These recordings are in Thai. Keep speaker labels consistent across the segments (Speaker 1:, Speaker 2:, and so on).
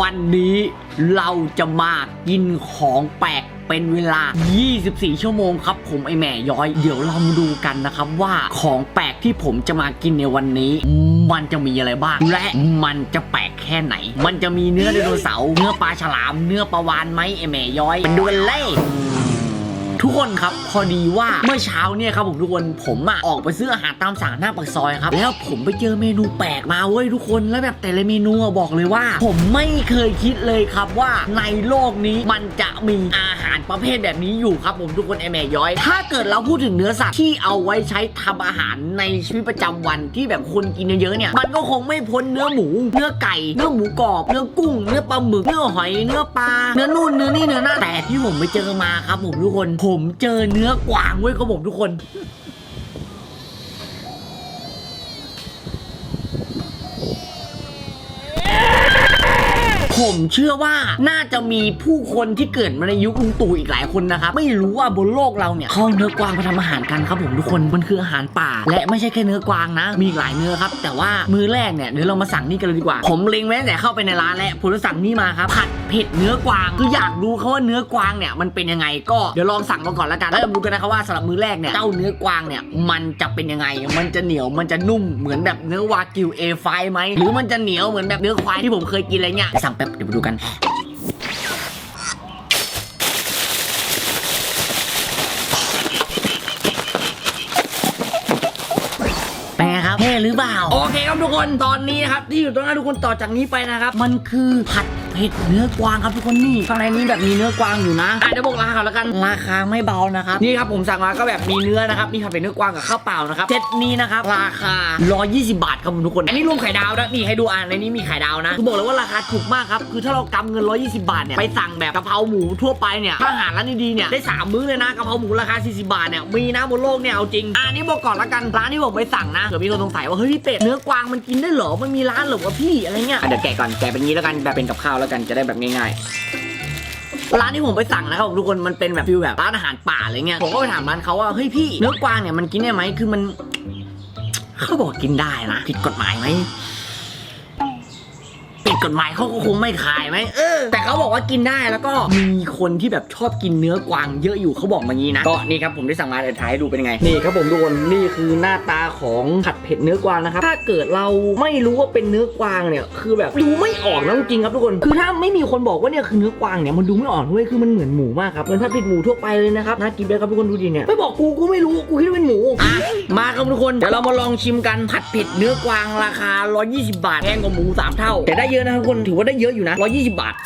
Speaker 1: วันนี้เราจะมากินของแปลกเป็นเวลา 24 ชั่วโมงครับ ผมไอแหม่ย้อย เดี๋ยวเรามาดูกันนะครับว่าของแปลกที่ผมจะมากินในวันนี้ มันจะมีอะไรบ้าง และมันจะแปลกแค่ไหน มันจะมีเนื้อไดโนเสาร์ เนื้อปลาฉลาม เนื้อปลาวานไหมไอแหม่ย้อยเป็นดูกันเลย ทุกคนครับพอดีว่าเมื่อเช้าเนี่ยครับผมทุกคนผมอะออกไปซื้ออาหารตามสั่งหน้าปากซอยครับ แล้วผมไปเจอเมนูแปลกมาเว้ยทุกคนแล้วแบบแต่ละเมนูอะบอกเลยว่า ผมไม่เคยคิดเลยครับว่าในโลกนี้มันจะมีอาหารประเภทแบบนี้อยู่ครับผมทุกคนไอแม่ย้อย ถ้าเกิดเราพูดถึงเนื้อสัตว์ที่เอาไว้ใช้ทำอาหารในชีวิตประจำวันที่แบบคนกินเยอะๆเนี่ยมันก็คงไม่พ้นเนื้อหมู เนื้อไก่ เนื้อหมูกรอบ เนื้อกุ้ง เนื้อปลาหมึก เนื้อหอย เนื้อปลา เนื้อนู่นเนื้อนี่เนื้อนั่นแต่ที่ผมไปเจอมาครับผมทุกคนผผมเจอเนื้อกวางเว้ยครับผมทุกคน ผมเชื่อว่าน่าจะมีผู้คนที่เกิดมาในยุคลุงตู่อีกหลายคนนะครับไม่รู้ว่าบนโลกเราเนี่ยเขาเนื้อกวางมาทำอาหารกันครับผมทุกคนมันคืออาหารป่า และไม่ใช่แค่เนื้อกวางนะ มีอีกหลายเนื้อครับ แต่ว่ามื้อแรกเนี่ยเดี๋ยวเรามาสั่งนี่กันเลยดีกว่า ผมเล็งไว้ตั้งแต่เข้าไปในร้านแล้วผมจะสั่งนี่มาครับผัดเผ็ดเนื้อกวางคืออยากรู้เขาว่าเนื้อกวางเนี่ยมันเป็นยังไงก็เดี๋ยวลองสั่งมาก่อนแล้วกันแล้วมาดูกันนะครับว่าสำหรับมื้อแรกเนี่ยเจ้าเนื้อกวางเนี่ยมันจะเป็นยังไง มันจะเหนียวมันจะนุ่มเหมือนแบบเนื้อวากิวเอไฟไหมหรือมันจะเหนียวเหมือนแบบเนื้อควายที่ผมเคยกินอะไรเงี้ยสั่งแป๊บเดี๋ยวมาดูกันเป็นไงครับเท่หรือเปล่า โอเคครับทุกคน ตอนนี้นะครับที่อยู่ตรงหน้าทุกคนต่อจากนี้ไปนะครับ มันคือผัดเผ็ดเนื้อกวางครับทุกคนนี่ข้างในนี้แบบมีเนื้อกวางอยู่นะอะเดี๋ยวบอกราคาก่อนแล้วกันราคาไม่เบานะครับนี่ครับผมสั่งมาก็แบบมีเนื้อนะครับนี่ผัดเผ็ดเนื้อกวางกับข้าวเปล่านะครับเซตนี้นะครับราคา 120 บาทครับผมทุกคนอันนี้รวมไข่ดาวนะนี่ให้ดูอ่านในนี้มีไข่ดาวนะคือบอกเลยว่าราคาถูกมากครับคือถ้าเรากำเงิน 120 บาทเนี่ยไปสั่งแบบกะเพราหมูทั่วไปเนี่ยถ้าอาหารร้านดีๆเนี่ยได้สามมื้อเลยนะกะเพราหมูราคา 40 บาทเนี่ยมีนะบนโลกเนี่ยเอาจริงอะอันนี้บอกก่อนละกันร้านที่ผมไปสั่งนะเผื่อมีคนสงสัยว่าเฮ้ยพี่เป็ดเนื้อกวางมันกินได้เหรอมันมีร้านเหรอวะพี่อะไรเงี้ยอะเดี๋ยวแกะก่อนแกะเป็นงี้แล้วกันแบบเป็นกับข้าวแล้วกันจะได้แบบง่ายๆ ร้านที่ผมไปสั่งนะครับทุกคนมันเป็นแบบฟิลแบบร้านอาหารป่าอะไรเงี้ยผมก็ไปถามร้านเขาว่าเฮ้ยพี่เนื้อกวางเนี่ยมันกินได้ไหมคือมันเขาบอกกินได้นะผิดกฎหมายไหม กฎหมายเขาก็คงไม่ขายไหมเออแต่เขาบอกว่ากินได้แล้วก็มีคนที่แบบชอบกินเนื้อกวางเยอะอยู่เขาบอกมางี้นะก็นี่ครับผมได้สั่งมาเดี๋ยวถ่ายให้ดูเป็นยังไงนี่ครับผมทุกคนนี่คือหน้าตาของผัดเผ็ดเนื้อกวางนะครับถ้าเกิดเราไม่รู้ว่าเป็นเนื้อกวางเนี่ยคือแบบดูไม่ออกนะจริงๆครับทุกคน คือถ้าไม่มีคนบอกว่าเนี่ยคือเนื้อกวางเนี่ยมันดูไม่ออกด้วยคือมันเหมือนหมูมากครับเหมือนผัดเผ็ดหมูทั่วไปเลยนะครับน่ากินเลยครับทุกคนดูดิเนี่ยไม่บอกกูกูไม่รู้กูคิดว่าเป็นหมูอะมาครับทุกคนเดี๋ยวเรามาลองชิมกันผัดเผ็ดเนื้อกวางราคา 120 บาทแพงกว่าหมูสามเท่าแต่ได้เยอะนะครับทุกคนถือว่าได้เยอะอยู่นะ 120 บาท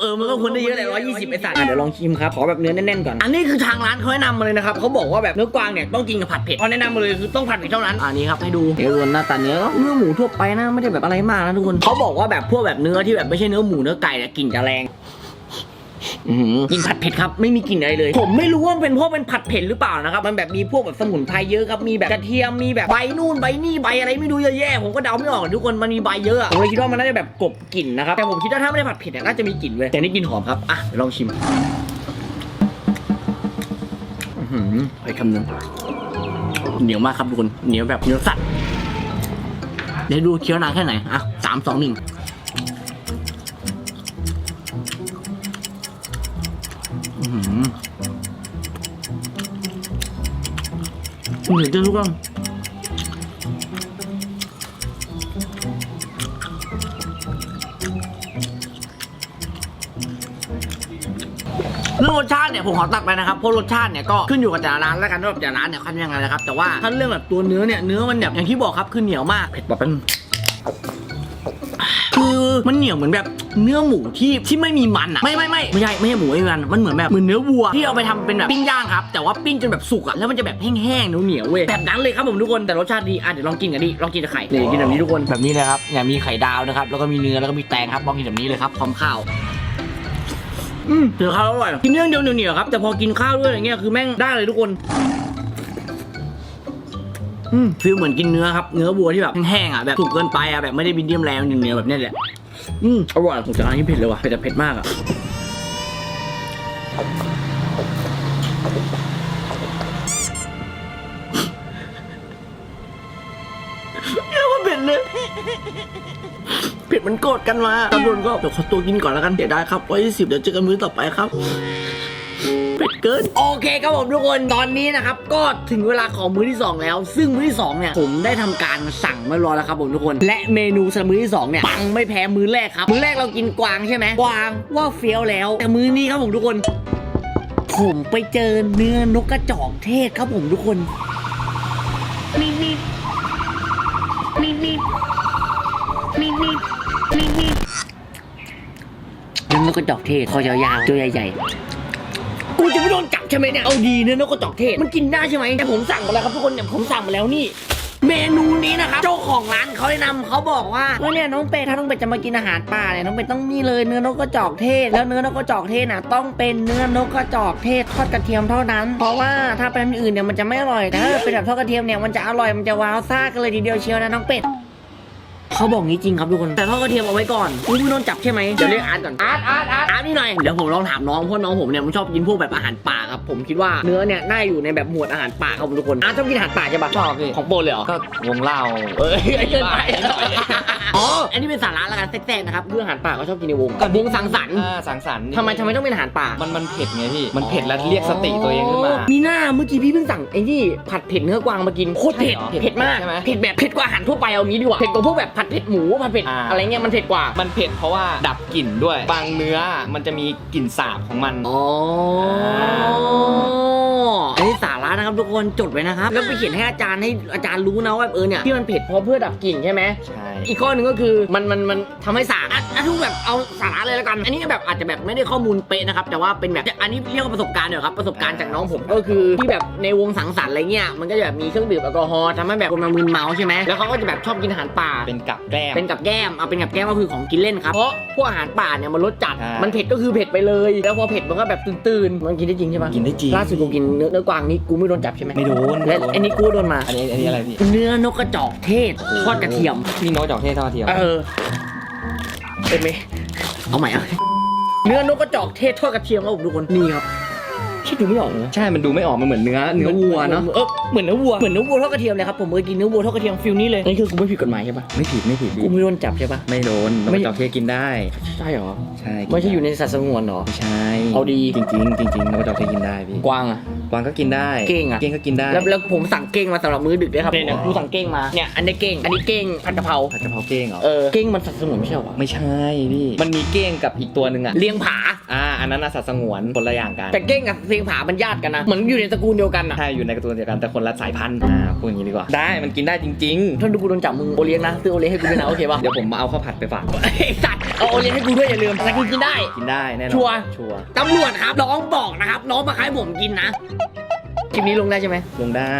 Speaker 1: เออ มันก็ควรได้เยอะแหละ120ไอ้สัตว์อะเดี๋ยวลองชิมครับ ขอแบบเนื้อแน่นๆก่อน อันนี้คือทางร้านเขาแนะนำมาเลยนะครับเขาบอกว่าแบบเนื้อกวางเนี่ยต้องกินกับผัดเผ็ดเขาแนะนำมาเลยคือต้องผัดเผ็ดเท่านั้น อันนี้ครับให้ดูเดี๋ยวดูหน้าตาเนื้อก็เนื้อหมูทั่วไปนะ ไม่ได้แบบอะไรมากนะทุกคนเขาบอกว่าแบบพวกแบบเนื้อที่แบบไม่ใช่เนื้อหมูเนื้อไก่เนี่ยกลิ่นจะแรง อื้อหือกินผัดเผ็ดครับไม่มีกลิ่นอะไรเลย ผมไม่รู้ว่ามันเป็นเพราะเป็นผัดเผ็ดหรือเปล่านะครับมันแบบมีพวกแบบสมุนไพรเยอะครับมีแบบกระเทียมมีแบบใบนู่นใบนี่ใบอะไรไม่รู้เยอะแยะผมก็เดาไม่ออกทุกคนมันมีใบเยอะอะผมเลยคิดว่ามันน่าจะแบบกลบกลิ่นนะครับแต่ผมคิดว่าถ้าไม่ได้ผัดเผ็ดเนี่ยน่าจะมีกลิ่นเว้ยแต่นี่กลิ่นหอมครับอะเดี๋ยวลองชิมอื้อหือไปคำหนึงเหนียวมากครับทุกคนเหนียวแบบเหนียวสัตว์เดี๋ยวดูเคี้ยวนานแค่ไหนอะสามสองหนึ่ง เหนื่อยจังทุกคนเรื่องรสชาติเนี่ยผมขอตัดไปนะครับเพราะรสชาติเนี่ยก็ขึ้นอยู่กับแต่ละร้านแล้วกันว่าแต่ละร้านเนี่ยคันยังไงนะครับแต่ว่าถ้าเรื่องแบบตัวเนื้อเนี่ยเนื้อมันแบบอย่างที่บอกครับคือเหนียวมากเผ็ดแบบเป็น คือมันเหนียวเหมือนแบบเนื้อหมูที่ที่ไม่มีมันอะไม่ไม่ไม่ไม่ใช่ไม่ใช่หมูไม่มีมันมันเหมือนแบบเหมือนเนื้อวัวที่เอาไปทำเป็นแบบปิ้งย่างครับ แต่ว่าปิ้งจนแบบสุกอะแล้วมันจะแบบแห้งๆเหนียวๆเว้ยแบบนั้นเลยครับผมทุกคนแต่รสชาติดีอะเดี๋ยวลองกินกันดิลองกินกับไข่นี่กินแบบนี้ทุกคนแบบนี้เลยครับเนี่ยมีไข่ดาวนะครับแล้วก็มีเนื้อแล้วก็มีแตงครับลองกินแบบนี้เลยครับพร้อมข้าว อืมเดี๋ยวข้าวอร่อยกินเนื้อเดียวเหนียวๆครับแต่พอกินข้าวด้วยอะไรเงี้ยคือแม่งได้เลยทุกคนอืม ฟีลเหมือนกินเนื้อครับ เนื้อวัวที่แบบแห้งๆอะแบบสุกเกินไปอะแบบไม่ได้บินเดียมแรงเนื้อแบบเนี้ยแหละอืมอร่อยผมจะร้านนี้เผ็ดเลยว่ะเผ็ดแต่เผ็ดมากอะเยอะกว่าเผ็ดเลยเผ็ดมันโกรธกันมาตำรวจก็เดี๋ยวขอตัวกินก่อนแล้วกันเดี๋ยวได้ครับร้อยยี่สิบเดี๋ยวเจอกันมื้อต่อไปครับเผ็ดเกิน โอเคครับผมทุกคนตอนนี้นะครับก็ถึงเวลาของมื้อที่สองแล้ว ซึ่งมื้อที่สองเนี่ยผมได้ทำการสั่งมารอแล้วครับผมทุกคน และเมนูสำหรับมื้อที่สองเนี่ยปังไม่แพ้มื้อแรกครับมื้อแรกเรากินกวางใช่ไหมกวางว่าเฟี้ยวแล้ว แต่มื้อนี้ครับผมทุกคน ผมไปเจอเนื้อนกกระจอกเทศครับผมทุกคน
Speaker 2: มีมีมีมีมีมีมีมี
Speaker 1: เนื้อนกกระจอกเทศคอยาวๆตัวใหญ่ๆ กูจะไม่โดนจับใช่ไหมเนี่ย เอาดีเนื้อนกกระจอกเทศ มันกินได้ใช่ไหมแต่ผมสั่งมาแล้วครับทุกคนเนี่ยผมสั่งมาแล้วนี่ เมนูนี้นะครับเจ้าของร้านเขาแนะนำเขาบอกว่าเออเนี่ยน้องเป็ดถ้าน้องเป็ดจะมากินอาหารป่าเนี่ยน้องเป็ดต้องนี่เลยเนื้อนกกระจอกเทศ แล้วเนื้อนกกระจอกเทศน่ะต้องเป็นเนื้อนกกระจอกเทศทอดกระเทียมเท่านั้น เพราะว่าถ้าเป็นอันอื่นเนี่ยมันจะไม่อร่อยแต่ถ้าเป็นแบบทอดกระเทียมเนี่ยมันจะอร่อยมันจะว้าวซ่ากันเลยทีเดียวเชียวนะน้องเป็ด เขาบอกงี้จริงครับทุกคน แต่ทอดกระเทียมเอาไว้ก่อนกูไม่โดนจับใช่ไหมเดี๋ยวเรียกอาร์ตก่อน อาร์ตอาร์ตอาร์ตอาร์ตนี่หน่อย เดี๋ยวผมลองถามน้องเพราะน้องผมเนี่ยมันชอบกินพวกแบบอาหารป่าครับ ผมคิดว่าเนื้อเนี่ยน่าอยู่ในแบบหมวดอาหารป่าครับผมทุกคน อาร์ตชอบกินอาหารป่าใช่ปะ
Speaker 3: ชอบพี่
Speaker 1: ของโปรดเลยเหรอ
Speaker 3: ก็วงเล่า
Speaker 1: เอ้ยไอ้เกินไป
Speaker 3: นิดหน่อย
Speaker 1: อ๋อ อันนี้เป็นสาระแล้วกันแทรกๆนะครับเรื่องอาหารป่าเขาชอบกินในวงวงสังสรรค์
Speaker 3: อ่าสังสรรค์
Speaker 1: ทำไมทำไมต้องเป็นอาหารป่า
Speaker 3: มันมันเผ็ดไงพี่ มันเผ็ดแล้วเรียกสติตัวเองขึ้นมา
Speaker 1: มีหน้าเมื่อกี้พี่เพิ่งสั่งไอ้นี่ผัดเผ็ดเนื้อกวางมากินโคตรเผ็ด
Speaker 3: ใช่เหรอ
Speaker 1: เผ็ดมาก
Speaker 3: ใช่ไหม
Speaker 1: เผ็ดแบบเผ็ดกว่าอาหารทั่วไปเอางี้ดีกว่า เผ็ดกว่าพวกแบบผัดเผ็ดหมูผัดเผ็ด
Speaker 3: อ่า
Speaker 1: อะไรเงี้ยมันเผ็ดกว่า
Speaker 3: มันเผ็ดเพราะว่าดับกลิ่นด้วย บางเนื้อมันจะมีกลิ่นสาบของมัน
Speaker 1: อ๋อ อันนี้สาระนะครับทุกคนจดไว้นะครับ แล้วไปเขียนให้อาจารย์ให้อาจารย์รู้นะว่าเออเนี่ยที่มันเผ็ดเพราะเพื่อดับกลิ่นใช่ไหม
Speaker 3: ใช่
Speaker 1: อีกข้อหนึ่งก็คือมันมันมันทำให้สาอะอะทุกแบบเอาสาระเลยแล้วกัน อันนี้แบบอาจจะแบบไม่ได้ข้อมูลเป๊ะนะครับ แต่ว่าเป็นแบบอันนี้เรียกว่าประสบการณ์เดี๋ยวครับประสบการณ์จากน้องผมก็คือที่แบบในวงสังสรรค์อะไรเงี้ยมันก็จะแบบมีเครื่องดื่มแอลกอฮอล์ทำให้แบบคนมามึนเมาใช่ไหมแล้วเขาก็จะแบบชอบกินอาหารป่า
Speaker 3: เป็นกับแกล้ม
Speaker 1: เป็นกับแก้มเอาเป็นกับแก้มก็คือของกินเล่นครับ เพราะพวกอาหารป่าเนี่ยมันรสจัด
Speaker 3: ใช่
Speaker 1: มันเผ็ดก็คือเผ็ดไปเลย แล้วพอเผ็ดมันก็แบบตื่นๆ มันกินได้จริงใช่ปะ
Speaker 3: กินได้จริง
Speaker 1: ล่าสุดกูกินเนื้อเนื้อกวางนี่กูไม่โดนจับใช่ไหม
Speaker 3: ไม่โดน
Speaker 1: และ
Speaker 3: ไม่โดน
Speaker 1: อันนี้กูโดนมา
Speaker 3: อันนี้อันนี้อะไรพี่
Speaker 1: เนื้อนกกระจอกเทศทอดกระเทียม
Speaker 3: มีน้อยจอกเทศทอดกระเทียม
Speaker 1: เออเป็นไหมเอาใหม่เอาเนื้อนกกระจอกเทศทอดกระเทียมครับผมทุกคน นี่ครับ คิดดูไม่ออกเลย
Speaker 3: ใช่ มันดูไม่ออกมันเหมือนเนื้อเนื้อวัวเนาะ
Speaker 1: เออเหมือนเนื้อวัวเหมือนเนื้อวัวทอดกระเทียมเลยครับผมเคยกินเนื้อวัวทอดกระเทียมฟิลนี้เลยนี่คือกูไม่ผิดกฎหมายใช่ปะ
Speaker 3: ไม่ผิดไม่ผิด
Speaker 1: กูไม่โดนจับใช่ปะ
Speaker 3: ไม่โดน
Speaker 1: ไม่
Speaker 3: น้อยจอกเทศกินได้
Speaker 1: ใช่เหรอ
Speaker 3: ใช่กิ
Speaker 1: ไม่ใช่อยู่ในสัตว์สงวนเหรอ
Speaker 3: ไม่ใช่
Speaker 1: เอาดี
Speaker 3: จริงจริงๆจริงๆน้อยจอกเทศกินได้พี่
Speaker 1: กวางอะ
Speaker 3: กวางก็กินได้
Speaker 1: เก้งอะ
Speaker 3: เก้งก็กินได้
Speaker 1: แล้วแล้วผมสั่งเก้งมาสำหรับมื้อดึกด้วยครับเนี่ยเนี่ยกูสั่งเก้งมาเนี่ยอันนี้เก้งอันนี้เก้งผัดกะเพรา
Speaker 3: ผัดกะเพราเก้งเหรอ
Speaker 1: เออเก้งมันสัตว์สงวนไม่ใช่เหรอวะ
Speaker 3: ไม่ใช่พี่มันมีเก้งกับอีกตัวหนึ่งอะ
Speaker 1: เลี้ยงผา
Speaker 3: อ่าอันนั้นน่ะสัตว์สงวนคนละอย่างกัน
Speaker 1: แต่เก้งกับเลี้ยงผามันญาติกันนะเหมือนอยู่ในตระกูลเดียวกันอะ
Speaker 3: ใช่อยู่ในการ์ตูนเดียวกันแต่คนละสายพันธุ์อ่าพูดอย่างนี้ดีกว่า ได้มันกินได้จริง
Speaker 1: ถ้าดูกูโดนจับมึงโอเลี้ยงนะซื้อโอเลี้ยงให้กูด้วยนะโอเคปะ
Speaker 3: ๆเดี๋ยวผมมาเอาข้าวผัดไปฝาก
Speaker 1: ไอ้สัตว์เอาโอเลี้ยงให้กูด้วยอย่าลืมแต่กูกินได้
Speaker 3: กินได้แน่นอน
Speaker 1: ชัวร์
Speaker 3: ชัวร์
Speaker 1: ตำรวจครับน้องบอกนะครับน้องมาขายผมกินนะคลิปนี้ลงได้ใช่ไหม
Speaker 3: ลงได้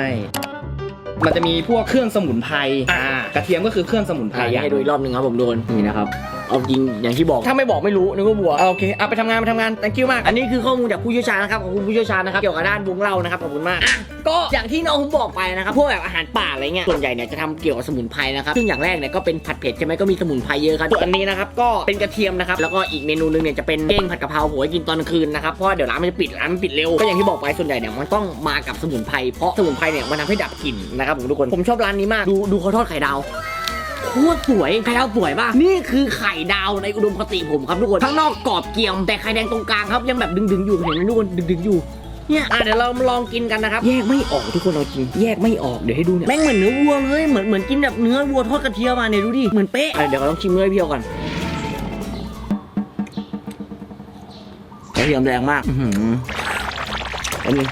Speaker 3: มันจะมีพวกเครื่องสมุนไพรอ่ากระเทียมก็คือเครื่องสมุนไพร
Speaker 1: อยากให้ดูอีกรอบหนึ่งครับผมโดนนี่นะครับ เอาจริงอย่างที่บอก ถ้าไม่บอกไม่รู้นึกว่าบัวเอาโอเคเอาไปทำงานไปทำงาน thank you มาก อันนี้คือข้อมูลจากผู้เชี่ยวชาญนะครับขอบคุณผู้เชี่ยวชาญนะครับเกี่ยวกับด้านวงเล่านะครับขอบคุณมากอะก็อย่างที่น้องผมบอกไปนะครับพวกแบบอาหารป่าอะไรเงี้ยส่วนใหญ่เนี่ยจะทำเกี่ยวกับสมุนไพรนะครับซึ่งอย่างแรกเนี่ยก็เป็นผัดเผ็ดใช่ไหมก็มีสมุนไพรเยอะครับส่วนอันนี้นะครับก็เป็นกระเทียมนะครับแล้วก็อีกเมนูหนึงเนี่ยจะเป็นเก้งผัดกะเพราโหยกินตอนกลางคืนนะครับเพราะว่าเดี๋ยวร้านมันจะปิดร้านมันปิดเร็วก็อย่างที่บอกไปส่วนใหญ่เนี่ยมันต้องมากับสมุนไพรเพราะสมุนไพรเนี่ยมันทำให้ดับกลิ่นนะครับผมทุกคนผมชอบร้านนี้มากดูดูเขาทอดไข่ดาวโคตรสวยไข่ดาวสวยป่ะนี่คือไข่ดาวในอุดมคติผมครับทุกคนข้างนอกกรอบเกรียม แต่ไข่แดงตรงกลางครับยังแบบดึงๆอยู่เห็นไหมทุกคนดึงๆอยู่เนี่ยอะเดี๋ยวเรามาลองกินกันนะครับ แยกไม่ออกทุกคนเราจริง แยกไม่ออกเดี๋ยวให้ดูเนี่ยแม่งเหมือนเนื้อวัวเลยเหมือนเหมือนกินแบบเนื้อวัวทอดกระเทียมมาเนี่ยดูดิเหมือนเป๊ะอะเดี๋ยวเราต้องชิมเนื้อให้เพียวก่อนกระเทียมแรงมาก อือหืออันนี้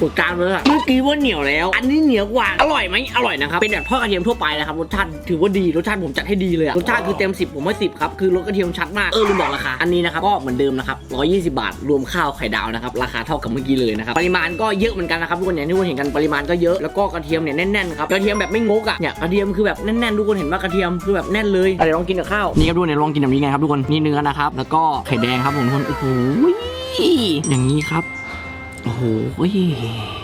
Speaker 1: ปวดกลางเลยอะเมื่อกี้ว่าเหนียวแล้ว อันนี้เหนียวกว่า อร่อยไหมอร่อยนะครับ เป็นแบบทอดกระเทียมทั่วไปนะครับ รสชาติถือว่าดี รสชาติผมจัดให้ดีเลยอะรสชาติคือเต็ม 10 ผมให้10ครับ คือรสกระเทียมชัดมาก เออลืมบอกราคา อันนี้นะครับ ก็เหมือนเดิมนะครับ120 บาท รวมข้าวไข่ดาวนะครับ ราคาเท่ากับเมื่อกี้เลยนะครับ ปริมาณก็เยอะเหมือนกันนะครับทุกคนอย่างที่ทุกคนเห็นกัน ปริมาณก็เยอะ แล้วก็กระเทียมเนี่ยแน่นๆครับ กระเทียมแบบไม่งกอะเนี่ย กระเทียมคือแบบแน่นๆทุกคนเห็นว่ากระเทียมคือแบบแน่นเลยเดี๋ยวลองกินกับข้าวนี่ครับทุกคนเดี๋ยวลองกินแบบนี้ไงครับทุกคนนี่เนื้อนะครับแล้วก็ไข่แดงครับผมทุกคนโอ้โหอย่างนี้ครับ โอ้โห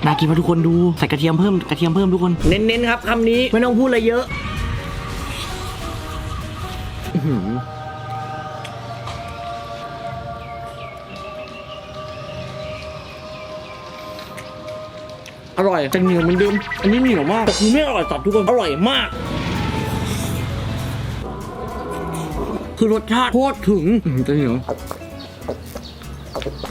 Speaker 1: น่ากินมาทุกคนดู ใส่กระเทียมเพิ่มกระเทียมเพิ่มทุกคน เน้นๆครับคำนี้ไม่ต้องพูดอะไรเยอะอร่อยแต่เหนียวเหมือนเดิม อันนี้เหนียวมากแต่คือไม่อร่อยตัดทุกคน อร่อยมาก คือรสชาติโคตรถึงอืมจะเหนียว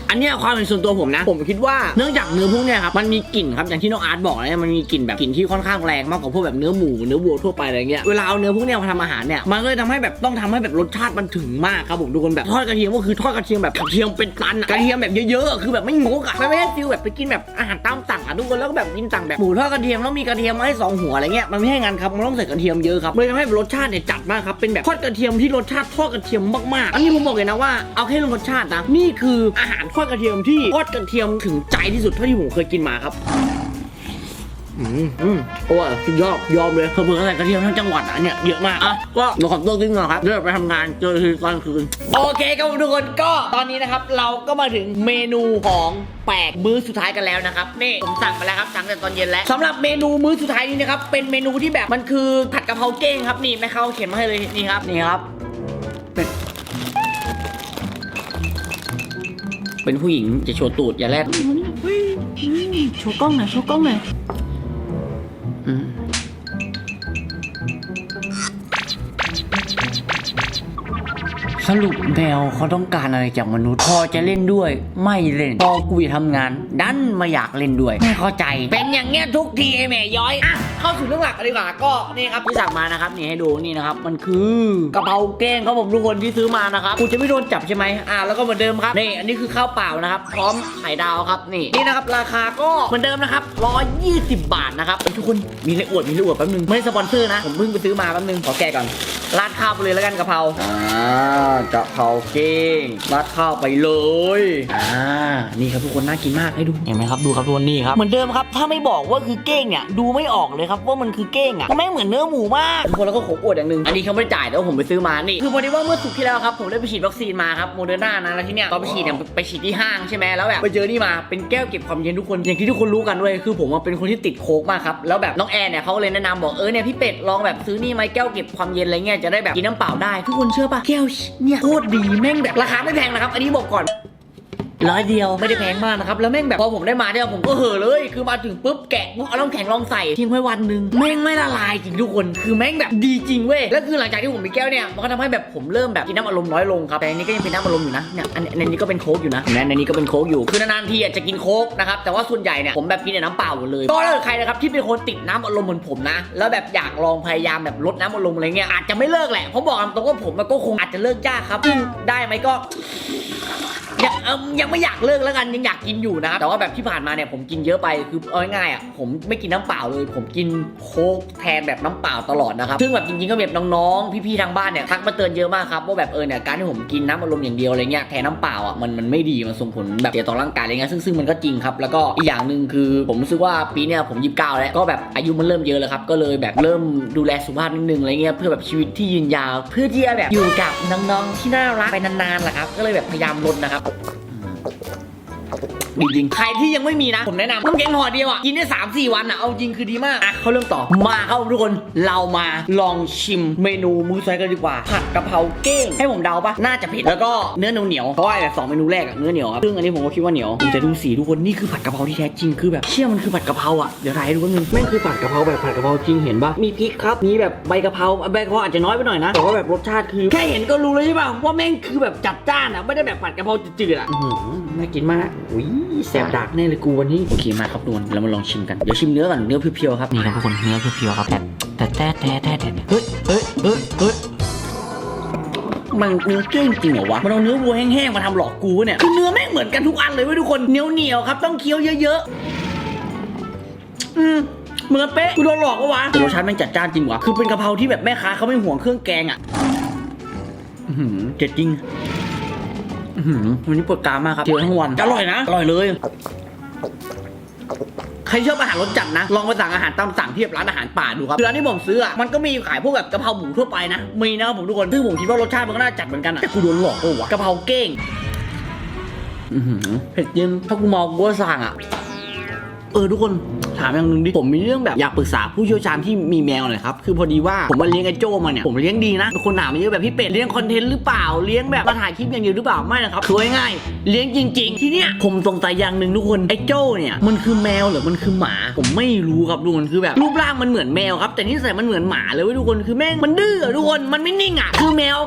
Speaker 1: อันเนี้ยความเป็นส่วนตัวผมนะ ผมคิดว่าเนื่องจากเนื้อพวกเนี้ยครับมันมีกลิ่นครับอย่างที่น้องอาร์ตบอกนะมันมีกลิ่นแบบกลิ่นที่ค่อนข้างแรงมากกว่าพวกแบบเนื้อหมูเนื้อวัวทั่วไปอะไรเงี้ยเวลาเอาเนื้อพวกเนี้ยมาทำอาหารเนี่ยมันก็เลยทำให้แบบต้องทำให้แบบรสชาติมันถึงมากครับผมทุกคนแบบทอดกระเทียมก็คือทอดกระเทียมแบบกระเทียมเป็นตันอะกระเทียมแบบเยอะๆอะคือแบบไม่งกอะไม่ใช่ฟิลแบบไปกินแบบอาหารตามสั่งอะทุกคนแล้วก็แบบกินสั่งแบบหมูทอดกระเทียมแล้วมีกระเทียมมาให้สองหัวอะไรเงี้ยมันไม่ใช่งานครับมันต้องใส่กระเทียมเยอะครับเลยทำให้รสชาติเนี่ยจัดมากครับเป็นแบบทอดกระเทียมที่รสชาติทอดกระเทียมมากๆ อันนี้ผมบอกเลยนะว่าเอาแค่เรื่องรสชาตินะนี่คืออาหารทอดกระเทียมที่ทอดกระเทียมถึงใจที่สุดเท่าที่ผมเคยกินมาครับอืมอืมโอ้ยสุดยอดยอมเลยเพิ่มอะไรกระเทียมทั้งจังหวัดอะเนี่ยเยอะมากอะก็เราขอตัวกินก่อนครับเดี๋ยวไปทำงานเจอทีตอนคืน โอเคครับทุกคนก็ตอนนี้นะครับ เราก็มาถึงเมนูของแปลกมื้อสุดท้ายกันแล้วนะครับนี่ผมสั่งไปแล้วครับสั่งแต่ตอนเย็นแล้วสำหรับเมนูมื้อสุดท้ายนี้นะครับเป็นเมนูที่แบบมันคือผัดกะเพราเก้งครับนี่แม่เขาเขียนมาให้เลยนี่ครับนี่ครับ เป็นผู้หญิงจะโชว์ตูดอย่าแลด
Speaker 2: โชว์กล้องหน่อยโชว์กล้องหน่อย
Speaker 1: สรุปแมวเขาต้องการอะไรจากมนุษย์ พอจะเล่นด้วยไม่เล่น พอกูจะทำงาน ดันมาอยากเล่นด้วย ไม่เข้าใจ เป็นอย่างเงี้ยทุกทีไอแม่ย้อยอะเข้าสู่เรื่องหลักกันดีกว่าก็นี่ครับที่สั่งมานะครับนี่ให้ดูนี่นะครับมันคือกะเพราแกงครับผมทุกคนที่ซื้อมานะครับกูจะไม่โดนจับใช่ไหมอ่าแล้วก็เหมือนเดิมครับนี่อันนี้คือข้าวเปล่านะครับ พร้อมไข่ดาวครับนี่นี่นะครับราคาก็เหมือนเดิมนะครับ120 บาทนะครับทุกคนมีเลยอวดมีเลยอวดแป๊บนึงไม่ได้สปอนเซอร์นะผมเพิ่งไปซื้อมาแป๊บนึงขอแกะก่อนราดข้าวไปเลยแล้วกันกะเพราอ่ากะเพราเก้งราดข้าวไปเลย อ่า นี่ครับทุกคนน่ากินมากให้ดู เห็นไหมครับดูครับทุกคนนี่ครับ เหมือนเดิมครับ ถ้าไม่บอกว่าคือเก้งเนี่ยดูไม่ออกเลยครับว่ามันคือเก้งอะเพราะแม่งเหมือนเนื้อหมูมากทุกคนแล้วก็ขออวดอย่างหนึ่งอันนี้เขาไม่ได้จ่ายแต่ว่าผมไปซื้อมา นี่ คือพอดีว่าเมื่อสุกร์ที่แล้วครับผมได้ไปฉีดวัคซีนมาครับโมเดอร์นานะแล้วที่เนี่ยตอนไปฉีดเนี่ยไปฉีดที่ห้างใช่ไหมแล้วแบบไปเจอนี่มาเป็นแก้วเก็บความเย็นทุกคนอย่างที่ทุกคนรู้กันด้วยคือผมอะเป็นคนที่ติดโค้กมากครับแล้วแบบน้องแอนเนี่ยเขาก็เลยแนะนำบอกเออเนี่ยพี่เป็ดลองแบบซื้อนี่ไหมแก้วเก็บความเย็นอะไรเงี้ยจะได้แบบกินน้ำเปล่าได้ทุกคนเชื่อปะแก้วเนี่ยโคตรดีแม่งแบบราคาไม่แพงนะครับ อันนี้บอกก่อน ร้อยเดียวไม่ได้แพงมากนะครับ แล้วแม่งแบบพอผมได้มาเนี่ยผมก็เห่อเลย คือมาถึงปุ๊บแกะปุ๊บเอาน้ำแข็งลองใส่ทิ้งไว้วันหนึ่งแม่งไม่ละลายจริงทุกคน คือแม่งแบบดีจริงเว้ย แล้วคือหลังจากที่ผมมีแก้วเนี่ย มันก็ทำให้แบบผมเริ่มแบบกินน้ำอารมณ์น้อยลงครับแต่อันนี้ก็ยังเป็นน้ำอารมณ์อยู่นะ เนี่ย อันอันนี้ก็เป็นโค้กอยู่นะเห็นไหมอันนี้ก็เป็นโค้กอยู่ คือนานๆทีอาจจะกินโค้กนะครับ แต่ว่าส่วนใหญ่เนี่ยผมแบบกินแต่น้ำเปล่าหมดเลย ก็ถ้าเกิดใครนะครับที่เป็นคนติดน้ำอารมณ์เหมือนผมนะ แล้วแบบอยากลองพยายามแบบลดน้ำอารมณ์อะไรเงี้ย อาจจะไม่เลิกแหละ เพราะบอกตรงว่าผมมันก็คงอาจจะเลิกยากครับซึ่งได้ไหมก็ ยังเอิ่มยังไม่อยากเลิกแล้วกันยังอยากกินอยู่นะครับแต่ว่าแบบที่ผ่านมาเนี่ยผมกินเยอะไปคือเอาง่ายๆอะผมไม่กินน้ำเปล่าเลย ผมกินโค้กแทนแบบน้ำเปล่าตลอดนะครับซึ่งแบบจริงๆก็แบบน้องๆพี่ๆทางบ้านเนี่ยทักมาเตือนเยอะมากครับว่าแบบเออเนี่ยการที่ผมกินน้ำอารมณ์อย่างเดียวอะไรเงี้ยแทนน้ำเปล่าอะมันมันไม่ดีมันส่งผลแบบเสียต่อร่างกายอะไรเงี้ยซึ่งซึ่งมันก็จริงครับแล้วก็อีกอย่างหนึ่งคือผมรู้สึกว่าปีเนี้ยผมยี่สิบเก้าแล้วก็แบบอายุมันเริ่มเยอะแล้วครับก็เลยแบบเริ่มดูแลสุขภาพนิดนึงอะไรเงี้ยเพื่อแบบชีวิตที่ยืนยาว เพื่อที่จะแบบอยู่กับน้องๆที่น่ารักไปนานๆแหละครับก็เลยแบบพยายามลดนะครับあ! ดีจริงใครที่ยังไม่มีนะ ผมแนะนำน้ำแกงห่อเดียวอะกินได้ 3 4 วันอะเอาจริงคือดีมากอะเขาเริ่มต่อมาครับทุกคนเรามาลองชิมเมนูมื้อสุดท้ายกันดีกว่าผัดกะเพราเก้งให้ผมเดาปะน่าจะเผ็ดแล้วก็เนื้อเหนียวๆเพราะว่าแบบสองเมนูแรกอะเนื้อเหนียวครับซึ่งอันนี้ผมก็คิดว่าเหนียวผมจะดูสีทุกคนนี่คือผัดกะเพราที่แท้จริงคือแบบเชื่อมันคือผัดกะเพราอะเดี๋ยวถ่ายให้ดูแป๊บนึงแม่งคือผัดกะเพราแบบผัดกะเพราจริงเห็นปะมีพริกครับมีแบบใบกะเพราใบกะเพราอาจจะน้อยไปหน่อยนะแต่ว่าแบบรสชาติคือแค่เห็นก็รู้เลยใช่ป่ะว่าแม่งคือแบบจัดจ้านอะไม่ได้แบบผัดกะเพราจืดๆอะอื้อหือน่ากินมากอุ้ยแสบดักแน่เลยกูวันนี้โอเคมาครับทุกคนเรามาลองชิมกันเดี๋ยวชิมเนื้อก่อนเนื้อเพียวๆครับนี่ครับทุกคนเนื้อเพียวๆครับแต่แต่แต่แต่แต่เฮ้ยเฮ้ยเฮ้ยเฮ้ยมันเนื้อเก้งจริงเหรอวะ มันเอาเนื้อวัวแห้งๆมาทำหลอกกูเนี่ย คือเนื้อแม่งเหมือนกันทุกอันเลยเว้ยทุกคนเหนียวเหนียวๆครับ ต้องเคี้ยวเยอะๆ อืมเหมือนเป๊ะ กูโดนหลอกปะวะแต่รสชาติแม่งจัดจ้านจริงวะคือเป็นกะเพราที่แบบแม่ค้าเขาไม่ห่วงเครื่องแกงอะอือหือเจ็ดจริง อือหือวันนี้ปวดกรามมากครับเที่ยวทั้งวันอร่อยนะ อร่อยเลย ใครชอบอาหารรสจัดนะ ลองไปสั่งอาหารตามสั่งที่แบบร้านอาหารป่าดูครับคือร้านที่ผมซื้ออะมันก็มีขายพวกแบบกะเพราหมูทั่วไปนะ มีนะครับผมทุกคน ซึ่งผมคิดว่ารสชาติมันก็น่าจัดเหมือนกันอะแต่กูโดนหลอกปะวะกะเพราเก้งอือหือเผ็ดจริงถ้ากูเมากูก็สั่งอะ เออทุกคน ถามอย่างหนึ่งดิผมมีเรื่องแบบอยากปรึกษาผู้เชี่ยวชาญที่มีแมวหน่อยครับคือพอดีว่าผมมาเลี้ยงไอ้โจมาเนี่ยผมเลี้ยงดีนะคนถามมาเยอะแบบพี่เป็ดเลี้ยงคอนเทนต์หรือเปล่าเลี้ยงแบบมาถ่ายคลิปอย่างเดียวหรือเปล่าไม่นะครับคือง่ายๆเลี้ยงจริง ๆ ที่เนี้ยผมสงสัยอย่างหนึ่งทุกคนไอ้โจเนี่ยมันคือแมวหรือมันคือหมา ผมไม่รู้ครับทุกคนคือแบบรูปร่างมันเหมือนแมวครับแต่นิสัยมันเหมือนหมาเลยเว้ยทุกคนคือแม่งมันดื้อทุกคนมันไม่นิ่งอะคือแมว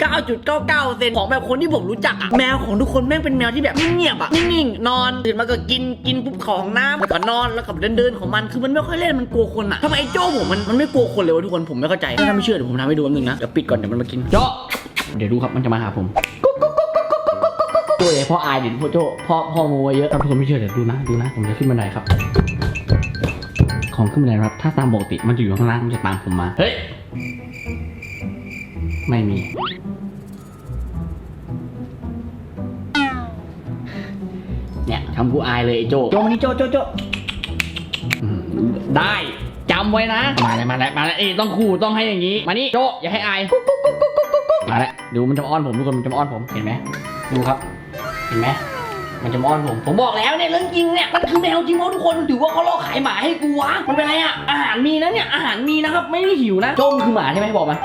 Speaker 1: 99.99เซนของแบบคนที่ผมรู้จักอะแมวของทุกคนแม่งเป็นแมวที่แบบเงียบๆอะนิ่งๆนอนตื่นมาก็กินกินปุ๊บของน้ำแล้วก็นอนแล้วก็เดินเดินๆของมันคือมันไม่ค่อยเล่นมันกลัวคนอะทำไมไอ้โจ้ผมมันมันไม่กลัวคนเลยวะทุกคนผมไม่เข้าใจถ้าไม่เชื่อเดี๋ยวผมทำให้ดูแป๊บนึงนะเดี๋ยวปิดก่อนเดี๋ยวมันมากินโจ้เดี๋ยวดูครับมันจะมาหาผมโจ้เลยพ่ออายเดี๋ยวพ่อโจ้พ่อพ่อโมไว้เยอะถ้าทุกคนไม่เชื่อเดี๋ยวดูนะดูนะ ผมจะขึ้นบันไดครับ ของขึ้นบันไดครับ ถ้าตามปกติมันจะอยู่ข้างล่างมันจะตามผมมาเฮ้ยไม่มีเนี่ยทำกูอายเลยไอ้โจโจมานี่โจโจโจอืม ได้จำไว้นะ มาเลยมาเลยมาเลยเอ้ยต้องคู่ต้องให้อย่างนี้ มานี่โจอย่าให้อายมาแล้วดูมันจะมาอ้อนผมทุกคนมันจะมาอ้อนผมเห็นไหมดูครับ เห็นไหมมันจะมาอ้อนผม ผมบอกแล้วเนี่ยเรื่องจริงเนี่ย มันคือแมวจริงวะทุกคนถือว่าเขาหลอกขายหมาให้กูวะ มันเป็นไรอะอาหารมีนะเนี่ย อาหารมีนะครับ ไม่ได้หิวนะ โจมนคือหมาใช่ไหมบอกมา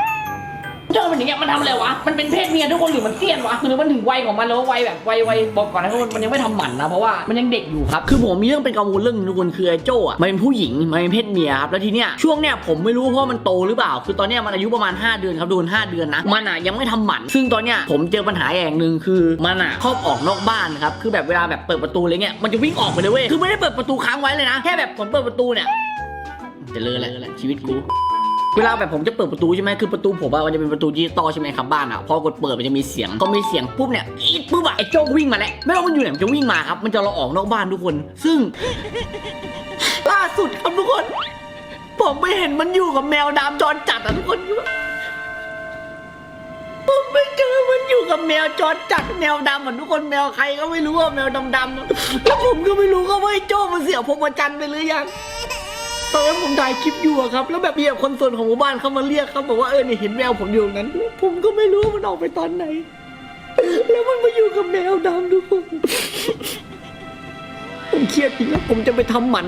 Speaker 1: เจ้ามันอย่างเงี้ยมันทำอะไรวะ มันเป็นเพศเมียทุกคนหรือมันเตี้ยนวะหรือมันถึงวัยของมันแล้ววัยแบบวัยวัยบอกก่อนนะทุกคนมันยังไม่ทำหมันนะเพราะว่ามันยังเด็กอยู่ครับคือผมมีเรื่องเป็นกังวลเรื่องนึงทุกคนคือไอ้โจ้อะมันเป็นผู้หญิงมันเป็นเพศเมียครับแล้วทีเนี้ยช่วงเนี้ยผมไม่รู้เพราะมันโตหรือเปล่า คือตอนเนี้ยมันอายุประมาณ 5 เดือนครับโดน5เดือนนะมันอะยังไม่ทำหมัน ซึ่งตอนเนี้ยผมเจอปัญหาอย่างหนึ่งคือมันอะชอบออกนอกบ้านครับคือแบบเวลาแบบเปิดประตูอะไรเงี้ยมันจะวิ่งออกไปเลยเว้ยคือไม่ได้เปิดประตูค้างไว้เลยนะแค่แบบผมเปิดประตูเนี่ยจะเลยแหละชีวิตกู เวลาแบบผมจะเปิดประตูใช่ไหมคือประตูผมอะมันจะเป็นประตูดิจิตอลใช่ไหมครับบ้านอะพอกดเปิดมันจะมีเสียง ก็มีเสียงปุ๊บเนี่ยอีดปุ๊บอะไอ้โจ้วิ่งมาแล้วไม่ว่ามันอยู่ไหนมันจะวิ่งมาครับมันจะเราออกนอกบ้านทุกคน ซึ่ง ล่าสุดครับทุกคน ผมไม่เห็นมันอยู่กับแมวดำจรจัดอะทุกคนผมไม่เจอมันอยู่กับแมวจรจัดแมวดำอะทุกคนแมวใครก็ไม่รู้ว่าแมวดำๆอะแล้วผมก็ไม่รู้ก็ว่าไอ้โจ้มันเสียผมประจันไปหรือยัง ตอนนั้นผมถ่ายคลิปอยู่อะครับ แล้วแบบมีแบบคนส่วนของหมู่บ้านเขามาเรียกครับบอกว่าเออเนี่ยเห็นแมวผมอยู่ตรงนั้น ผมก็ไม่รู้ว่ามันออกไปตอนไหน แล้วมันมาอยู่กับแมวดำทุกคน ผมเครียดจริงนะผมจะไปทำหมัน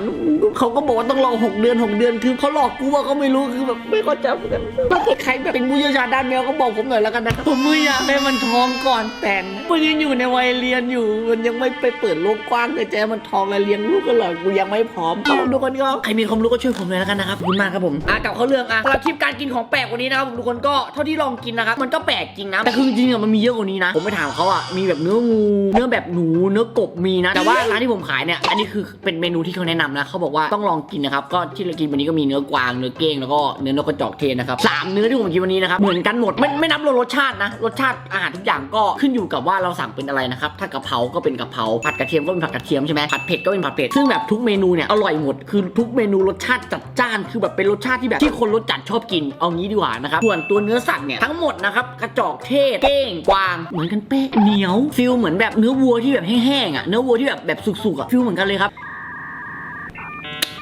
Speaker 1: เขาก็บอกว่าต้องรอหกเดือนหกเดือน คือเขาหลอกกูว่าเขาไม่รู้คือแบบไม่เข้าใจเหมือนกันถ้าเกิดใครแบบเป็นผู้เชี่ยวชาญด้านแมวก็บอกผมหน่อยแล้วกันนะผมไม่อยากให้มันท้องก่อนแต่งมันยังอยู่ในวัยเรียนอยู่ มันยังไม่ไปเปิดโลกกว้างเลยแจมันท้องแล้วเลี้ยงลูกกันหรอกูยังไม่พร้อมเอาทุกคนก็ใครมีความรู้ก็ช่วยผมเลยแล้วกันนะครับขอบคุณมากครับผมอะกลับเข้าเรื่องอะสำหรับคลิปการกินของแปลกว่านี้นะครับทุกคนก็เท่าที่ลองกินนะครับมันก็แปลกจริงนะแต่คือจริงๆอะมันมีเยอะกว่านี้นะ ผมไปถามเขาอะมีแบบเนื้องูเนื้อแบบหนูเนื้อกบมีนะ แต่ว่าร้านที่ผมขายเนี่ยอันนี้คือเป็นเมนูที่เขาแนะนำนะเขาบอกว่าต้องลองกินนะครับก็ที่เรากินวันนี้ก็มีเนื้อกวางเนื้อเก้งแล้วก็เนื้อนกกระจอกเทนนะครับสามเนื้อที่ผมกินวันนี้นะครับเหมือนกันหมดไม่ไม่นับรสชาตินะรสชาติอาหารทุกอย่างก็ขึ้นอยู่กับว่าเราสั่งเป็นอะไรนะครับถ้ากะเพราก็เป็นกะเพราผัดกระเทียมก็เป็นผัดกระเทียมใช่ไหมผัดเผ็ดก็เป็นผัดเผ็ดซึ่งแบบทุกเมนูเนี่ยอร่อยหมดคือทุกเมนูรสชาติจัดจ้านคือแบบเป็นรสชาติที่แบบที่คนรสจัดชอบกินเอางี้ดีกว่านะครับส่วนตัวเนื้อสัตว์เนี่ยทั้งหมดนะครับกระจอกเทศเก้งกวางเหมือนกันเป๊ะเหนียวฟิลเหมือนแบบเนื้อวัวที่แบบแห้งๆอะเนื้อวัวที่แบบแบบสุกๆอะฟิลเหมือนกันเลยครับ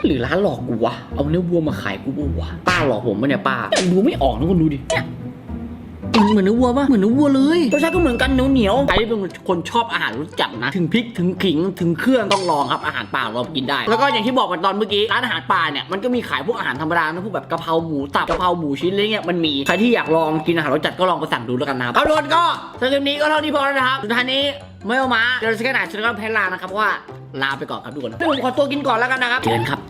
Speaker 1: หรือร้านหลอกกูวะ เอาเนื้อวัวมาขายกูปะวะ ป้าหลอกผมปะเนี่ยป้าแต่ดูไม่ออกนะคุณดูดิเนี่ยเหมือนเนื้อวัวปะเหมือนเนื้อวัวเลยรสชาติก็เหมือนกันเหนียวเหนียวๆใครที่เป็นคนชอบอาหารรสจัดนะ ถึงพริกถึงขิงถึงเครื่องต้องลองครับอาหารป่าเรากินได้ แล้วก็อย่างที่บอกกันตอนเมื่อกี้ร้านอาหารป่าเนี่ยมันก็มีขายพวกอาหารธรรมดานะพวกแบบกะเพราหมูตับกะเพราหมูชิ้นอะไรเงี้ยมันมีใครที่อยากลองกินอาหารรสจัดก็ลองไปสั่งดูแล้วกันนะครับเอาโดนก็สำหรับคลิปนี้ก็เท่านี้พอแล้วนะครับสุดท้ายนี้ ไม่เอามาเดี๋ยวเราจะแค่ไหนฉันก็แพ้ลานะครับเพราะว่าลาไปก่อนครับทุกคนเดี๋ยวผมขอตัวกินก่อนแล้วกันนะครับเชิญครับ